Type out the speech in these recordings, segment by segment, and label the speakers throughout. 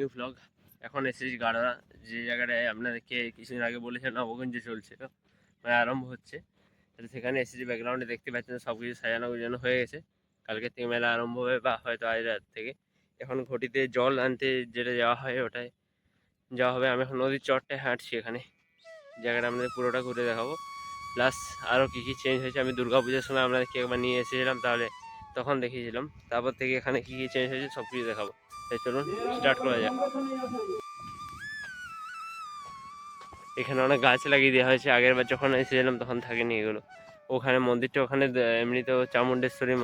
Speaker 1: New blog এখন এসেছি গাড়া, যে জায়গাটায় আপনাদেরকে কিছুদিন আগে বলেছেন নবগঞ্জে চলছে। মানে আরম্ভ হচ্ছে। তাহলে সেখানে এসেছি ব্যাকগ্রাউন্ডে দেখতে পাচ্ছেন সব কিছু সাজানো গুজানো হয়ে গেছে। কালকে থেকে মেলা আরম্ভ হবে, বা হয়তো আজ রাত থেকে। এখন ঘটিতে জল আনতে যেটা যাওয়া হয়, ওটাই। যাওয়া হবে, আমি এখন নদীর চরটায় হাঁটছি এখানে। জায়গাটা আপনাদের পুরোটা ঘুরে দেখাবো। প্লাস আরও কী কী চেঞ্জ হয়েছে, আমি দুর্গা পুজোর সময় আপনাদেরকে একবার নিয়ে এসেছিলাম, তাহলে তখন দেখিয়েছিলাম। তারপর থেকে এখানে কী কী চেঞ্জ হয়েছে সব কিছু দেখাবো। তাই চলুন স্টার্ট করা যাক। এখানে অনেক গাছ লাগিয়ে দেওয়া হয়েছে। আগের বার যখন এসেছিলাম তখন থাকেনি এগুলো। ওখানে মন্দিরটা ওখানে এমনিতেও চামুণ্ডেশ্বরী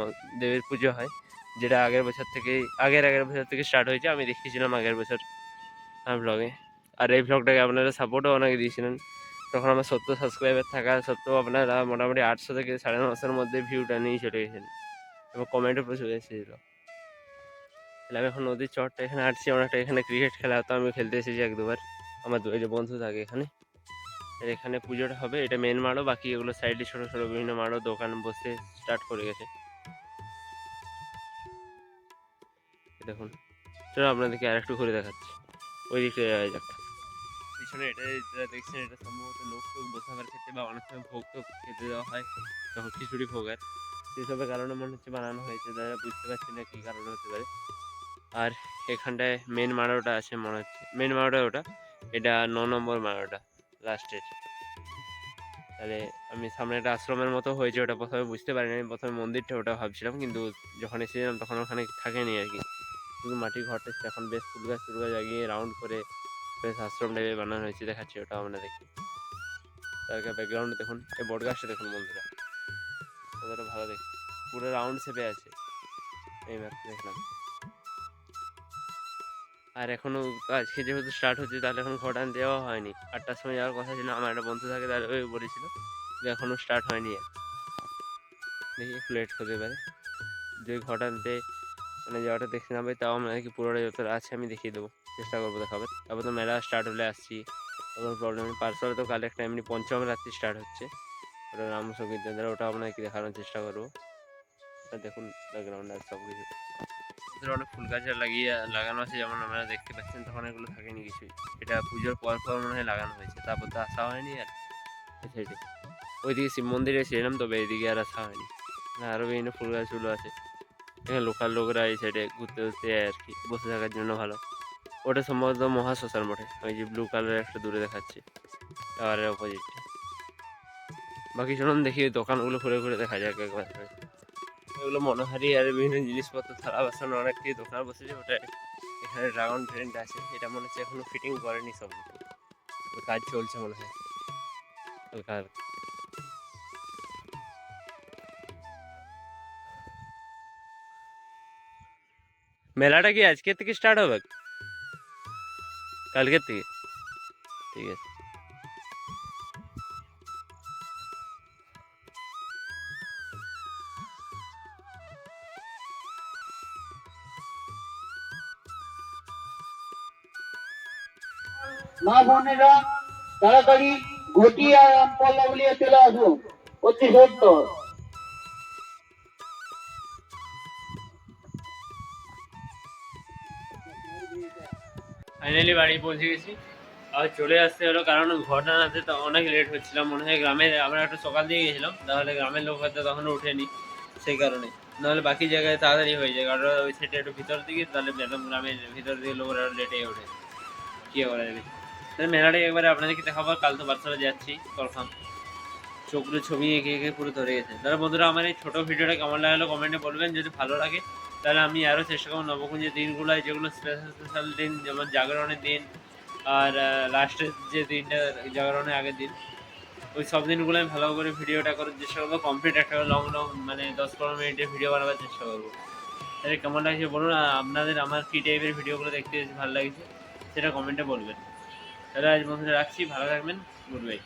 Speaker 1: দেবীর পুজো হয়, যেটা আগের বছর থেকে আগের আগের বছর থেকে স্টার্ট হয়েছে। আমি দেখিয়েছিলাম আগের বছর ব্লগে আর এই ব্লগটাকে আপনারা সাপোর্টও অনেকে দিয়েছিলেন। তখন আমার সত্তর সাবস্ক্রাইবার থাকা সত্ত্বেও আপনারা মোটামুটি আটশো থেকে সাড়ে নশোর মধ্যে ভিউটা নিয়ে চলে গেছেন। এবং কমেন্টও প্রচুর এসেছিল। তাহলে আমি এখন নদীর চরটা এখানে আসছি অনেকটা এখানে ক্রিকেট খেলা হতো আমি খেলতে এসেছি এক দুবার আমার দু যে বন্ধু থাকে এখানে। এখানে পুজোটা হবে, এটা মেন মাড়ও বাকি এগুলো সাইডে ছোটো ছোটো বিভিন্ন মাড়ও দোকান বসে স্টার্ট করে গেছে। দেখুন, চলো আপনাদেরকে আর একটু ঘুরে দেখাচ্ছি। ওই দিকটা যাওয়া যাক। পিছনে এটা যেটা দেখছেন, এটা সম্ভবত লোক টোক বসাবার ক্ষেত্রে বা অনেক সময় ভোগ টোক খেতে দেওয়া হয়, তখন খিচুড়ি ভোগ আর। সেসবের কারণে মনে হচ্ছে বানানো হয়েছে তারা বুঝতে পারছি না কী কারণে হতে পারে। আর এখানটায় মেন মারোটা আছে মনে হচ্ছে। মেন মারোটা ওটা, এটা ন নম্বর মারোটা লাস্টের তাহলে আমি সামনে একটা আশ্রমের মতো হয়েছে, ওটা প্রথমে বুঝতে পারিনি, আমি প্রথমে মন্দিরটা ওটা ভাবছিলাম, কিন্তু যখন এসেছিলাম তখন ওখানে থাকেনি আর কি। শুধু মাটির ঘরটা এখন বেশ ফুল গাছ টুল গাছ লাগিয়ে রাউন্ড করে বেশ আশ্রম টাইপের বানানো হয়েছে, দেখাচ্ছি ওটা আমরা দেখি। তার ব্যাকগ্রাউন্ডে দেখুন, এই বট গাছটা দেখুন বন্ধুরা। ওটা ভালো দেখ পুরো রাউন্ড শেপে আছে। এই দেখলাম। আর এখনও আজকে যেহেতু স্টার্ট হচ্ছে, তাহলে এখন ঘটান দেওয়া হয়নি। আটটার সময় যাওয়ার কথা ছিল, আমার একটা বন্ধু থাকে, তাহলে ওই বলেছিল যে এখনও স্টার্ট হয়নি। দেখি একটু লেট হতে পারে। যদি ঘট আনতে মানে যাওয়াটা দেখতে না পাই তাও আপনাকে পুরোটা যত আছে আমি দেখিয়ে দেবো। চেষ্টা করব দেখাবার। তারপর তো মেলা স্টার্ট হলে আসছি। কোনো প্রবলেম নেই পার্সলে তো কাল একটা এমনি পঞ্চম রাত্রি স্টার্ট হচ্ছে। ওটা রাম সংগীত ওটা আপনাকে দেখানোর চেষ্টা করব। দেখুন ব্যাকগ্রাউন্ড আর সব কিছু ওদের অনেক ফুল গাছ লাগিয়ে লাগানো আছে, যেমন আপনারা দেখতে পাচ্ছেন তখন এগুলো থাকেনি কিছুই। এটা পুজোর পর পর মনে হয় লাগানো হয়েছে, তারপর তো আসা হয়নি আর। সাইডে ওইদিকে শিব মন্দিরে ছিলাম, তবে এইদিকে আর আসা হয়নি। আরও বিভিন্ন ফুল গাছগুলো আছে। এখানে লোকাল লোকরা এই সাইডে ঘুরতে ঘুরতে আর কি, বসে থাকার জন্য ভালো। ওটা সম্ভবত মহা শ্মশান বটে ওই যে ব্লু কালারের একটা দূরে দেখাচ্ছে, টাওয়ারের অপোজিটে বাকি চলুন দেখি দোকানগুলো ঘুরে ঘুরে দেখা যাক একবার। এগুলো মনোহারি আর বিভিন্ন জিনিসপত্র, থালা বাসন অনেক কিছু দোকান বসেছে ওটা এখানে ড্রাগন ট্রেন্ড আছে, এটা মনে হচ্ছে এখনও ফিটিং করেনি সব। কাজ চলছে মনে হয়। হালকা। মেলাটা কি আজকে থেকে স্টার্ট হবে? কালকের থেকে? ঠিক আছে।
Speaker 2: মা বোনেরা, তাড়াতাড়ি ঘটি আর আম পল্লব চলে আসুন। অতি সত্তর
Speaker 1: ফাইনালি বাড়ি পৌঁছে গেছি। আর চলে আসতে হলো, কারণ ঘটনা আনাতে তো অনেক লেট হচ্ছিলাম মনে হয় গ্রামে, আমরা একটু সকাল দিয়ে গেছিলাম, তাহলে গ্রামের লোক হয়তো তখনও উঠেনি সেই কারণে। নাহলে বাকি জায়গায় তাড়াতাড়ি হয়ে যায়, কারণ ওই সাইডে একটু ভিতর দিকে, তাহলে একদম গ্রামের ভিতর দিকে লোকরা লেটে ওঠে। কী করা যাবে? মেলাটাই একবারে আপনাদেরকে দেখাবো, কাল তো বাচ্চারা যাচ্ছি কনফার্ম চোখগুলো ছবি এঁকে এঁকে পুরো ধরে গেছে। তাহলে বন্ধুরা, আমার এই ছোটো ভিডিওটা কেমন লাগল কমেন্টে বলবেন, যদি ভালো লাগে, তাহলে আমি আরও চেষ্টা করব নবকুঞ্জের দিনগুলোয়, যেগুলো স্পেশাল স্পেশাল দিন, যেমন জাগরণের দিন, আর লাস্টের যে দিনটা, জাগরণের আগের দিন, ওই সব দিনগুলো আমি ভালো করে ভিডিওটা করার চেষ্টা করব কমপ্লিট একটা লং লং মানে দশ পনেরো মিনিটের ভিডিও বানাবার চেষ্টা করব। তাহলে কেমন লাগছে বলুন আপনাদের আমার কী টাইপের ভিডিওগুলো দেখতে ভালো লাগছে, সেটা কমেন্টে বলবেন। তাহলে আজ বন্ধুরা রাখছি। ভালো থাকবেন। Good bye